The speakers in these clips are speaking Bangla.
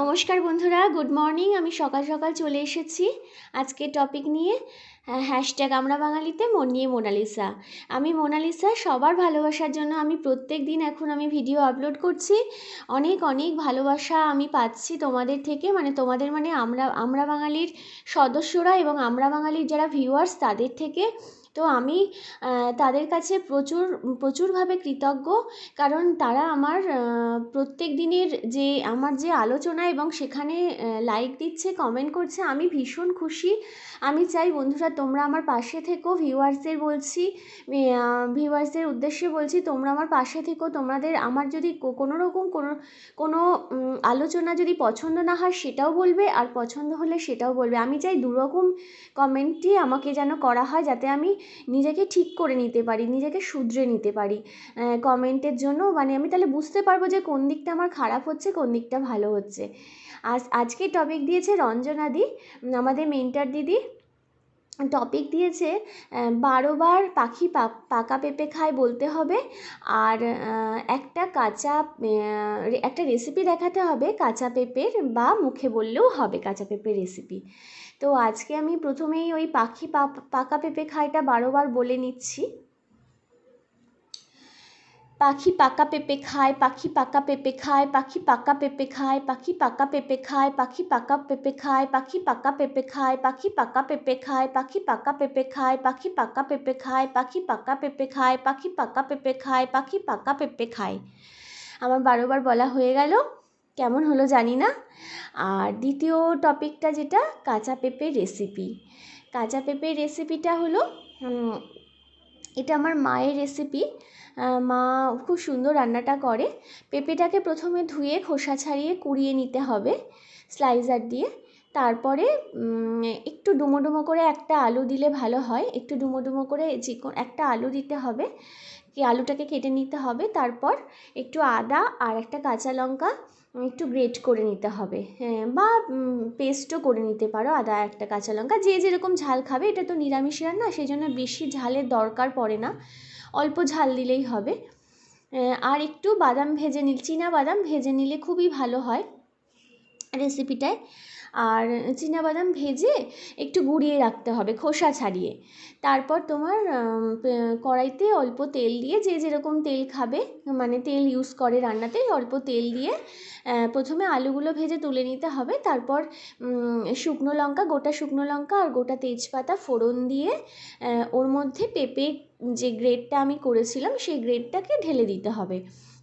নমস্কার বন্ধুরা গুড মর্নিং আমি সকাল সকাল চলে এসেছি আজকে টপিক নিয়ে হ্যাশট্যাগ আমরা বাঙালিতে মন নিয়ে মোনালিসা আমি মোনালিসা সবার ভালোবাসার জন্য আমি প্রত্যেক দিন এখন আমি ভিডিও আপলোড করছি। অনেক অনেক ভালোবাসা আমি পাচ্ছি তোমাদের থেকে মানে তোমাদের মানে আমরা আমরা বাঙালির সদস্যরা এবং আমরা বাঙালির যারা ভিউয়ার্স তাদের থেকে। তো আমি তাদের কাছে প্রচুর, প্রচুরভাবে কৃতজ্ঞ। কারণ তারা আমার প্রত্যেক দিনের যে, আমার যে আলোচনা এবং সেখানে লাইক দিচ্ছে কমেন্ট করছে, আমি ভীষণ খুশি। আমি চাই বন্ধুরা, তোমরা আমার পাশে থেকো। ভিউয়ার্সদের বলছি ভিউয়ার্সদের উদ্দেশ্যে বলছি, তোমরা আমার পাশে থেকো। তোমাদের আমার যদি কোনো রকম কোনো কোনো আলোচনা যদি পছন্দ না হয়, সেটাও বলবে। আর পছন্দ হলে সেটাও বলবে। আমি চাই দুরকম কমেন্টই আমাকে যেন করা হয়, যাতে আমি নিজেকে ঠিক করে নিতে পারি, নিজেকে শুধরে নিতে পারি। কমেন্টের জন্য মানে আমি তাহলে বুঝতে পারব যে কোন দিকটা আমার খারাপ হচ্ছে, কোন দিকটা ভালো হচ্ছে। আজ আজকে টপিক দিয়েছে রঞ্জনাদি আমাদের মেন্টার দিদি। টপিক দিয়েছে বারোবার পাখি পাকা পেঁপে খায় বলতে হবে, আর একটা কাঁচা একটা রেসিপি দেখাতে হবে কাঁচা পেঁপের বা মুখে বললেও হবে কাঁচা পেঁপের রেসিপি তো আজকে আমি প্রথমেই ওই পাখি পাকা পেঁপে খাইটা বারোবার বলে নিচ্ছি। পাখি পাকা পেঁপে খায় পাখি পাকা পেঁপে খায় পাখি পাকা পেঁপে খায় পাখি পাকা পেঁপে খায় পাখি পাকা পেঁপে খায় পাখি পাকা পেঁপে খায় পাখি পাকা পেঁপে খায় পাখি পাকা পেঁপে খায় পাখি পাকা পেঁপে খায় পাখি পাকা পেঁপে খায় পাখি পাকা পেঁপে খায় পাখি পাকা পেঁপে খায় আমার বারোবার বলা হয়ে গেল কেমন হলো জানি না আর দ্বিতীয় টপিকটা যেটা কাঁচা পেঁপের রেসিপি কাঁচা পেঁপের রেসিপিটা হলো এটা আমার মায়ের রেসিপি মা খুব সুন্দর রান্নাটা করে। পেঁপেটাকে প্রথমে ধুয়ে খোসা ছাড়িয়ে কুড়িয়ে নিতে হবে স্লাইসার দিয়ে। তারপরে একটু ডুমো ডুমো করে একটা আলু দিলে ভালো হয়। একটু ডুমো ডুমো করে যে একটা আলু দিতে হবে। কি, আলুটাকে কেটে নিতে হবে। তারপর একটু আদা আর একটা কাঁচা লঙ্কা একটু গ্রেট করে নিতে হবে। হ্যাঁ বা পেস্টও করে নিতে পারো আদা একটা কাঁচা লঙ্কা। যে যেরকম ঝাল খাবে, এটা তো নিরামিষ রান্না সেই জন্য বেশি ঝালের দরকার পড়ে না। অল্প ঝাল দিলেই হবে। আর একটু বাদাম ভেজে নিল বাদাম ভেজে নিলে খুবই ভালো হয় রেসিপিটায়। আর বাদাম ভেজে একটু গুঁড়িয়ে রাখতে হবে, খোসা ছাড়িয়ে। তারপর তোমার কড়াইতে অল্প তেল দিয়ে যে যেরকম তেল খাবে মানে তেল ইউজ করে রান্নাতে, অল্প তেল দিয়ে প্রথমে আলুগুলো ভেজে তুলে নিতে হবে। তারপর শুকনো লঙ্কা, গোটা শুকনো লঙ্কা আর গোটা তেজপাতা ফোড়ন দিয়ে ওর মধ্যে পেঁপে যে গ্রেডটা আমি করেছিলাম, সেই গ্রেডটাকে ঢেলে দিতে হবে।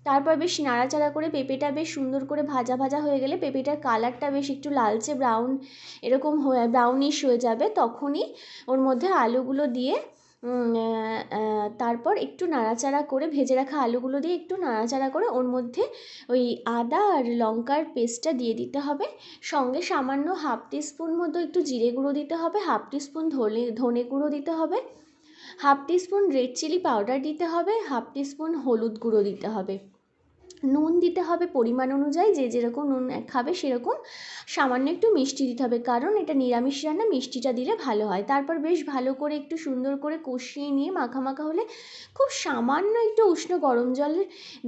তারপর বেশ নাড়াচাড়া করে পেঁপেটা বেশ সুন্দর করে ভাজা ভাজা হয়ে গেলে পেঁপেটার কালারটা বেশ একটু লালচে ব্রাউন এরকম হয়ে ব্রাউনিশ হয়ে যাবে। তখনই ওর মধ্যে আলুগুলো দিয়ে তারপর একটু নাড়াচাড়া করে ভেজে রাখা আলুগুলো দিয়ে একটু নাড়াচাড়া করে ওর মধ্যে ওই আদা আর লঙ্কার পেস্টটা দিয়ে দিতে হবে। সঙ্গে সামান্য হাফ টিস্পুন মতো একটু জিরে গুঁড়ো দিতে হবে হাফ টিস্পুন ধনে ধনে গুঁড়ো দিতে হবে। Half teaspoon red chilli powder দিতে হবে হাফ টিস্পুন হলুদ গুঁড়ো দিতে হবে। নুন দিতে হবে পরিমাণ অনুযায়ী, যে যেরকম নুন খাবে সেরকম সামান্য একটু মিষ্টি দিতে হবে। কারণ এটা নিরামিষ রান্না, মিষ্টিটা দিলে ভালো হয়। তারপর বেশ ভালো করে একটু সুন্দর করে কষিয়ে নিয়ে মাখা মাখা হলে খুব সামান্য একটু উষ্ণ গরম জল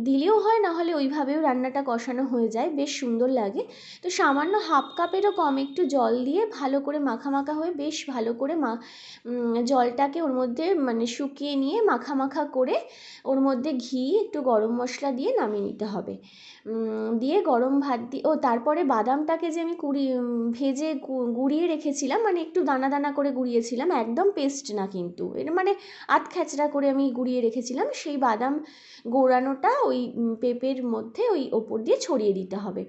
দিলেও হয়, না হলে ওইভাবেও রান্নাটা কষানো হয়ে যায়। বেশ সুন্দর লাগে। তো সামান্য হাফ কাপেরও কম একটু জল দিয়ে ভালো করে মাখা মাখা হয়ে বেশ ভালো করে মা জলটাকে ওর মধ্যে মানে শুকিয়ে নিয়ে মাখা মাখা করে ওর মধ্যে ঘি, একটু গরম মশলা দিয়ে নামিয়ে নিতে দিতে হবে। দিয়ে গরম ভাত দিয়ে ও তারপরে বাদামটাকে যে আমি কুড়ি ভেজে গুঁড়িয়ে রেখেছিলাম মানে একটু দানা দানা করে গুঁড়িয়েছিলাম, একদম পেস্ট না কিন্তু। এর মানে আধ খ্যাচড়া করে আমি গুঁড়িয়ে রেখেছিলাম, সেই বাদাম গোড়ানোটা ওই পেঁপের মধ্যে ওই ওপর দিয়ে ছড়িয়ে দিতে হবে।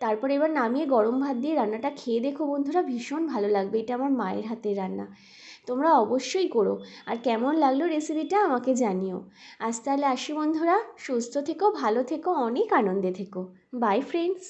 তারপরে এবার নামিয়ে গরম ভাত দিয়ে রান্নাটা খেয়ে দেখো বন্ধুরা, ভীষণ ভালো লাগবে। এটা আমার মায়ের হাতের রান্না। তোমরা অবশ্যই করো। আর কেমন লাগল রেসিপিটা আমাকে জানিও। আজ তাহলে আসি বন্ধুরা। সুস্থ থেকো, ভালো থেকো, অনেক আনন্দে থেকো। By friends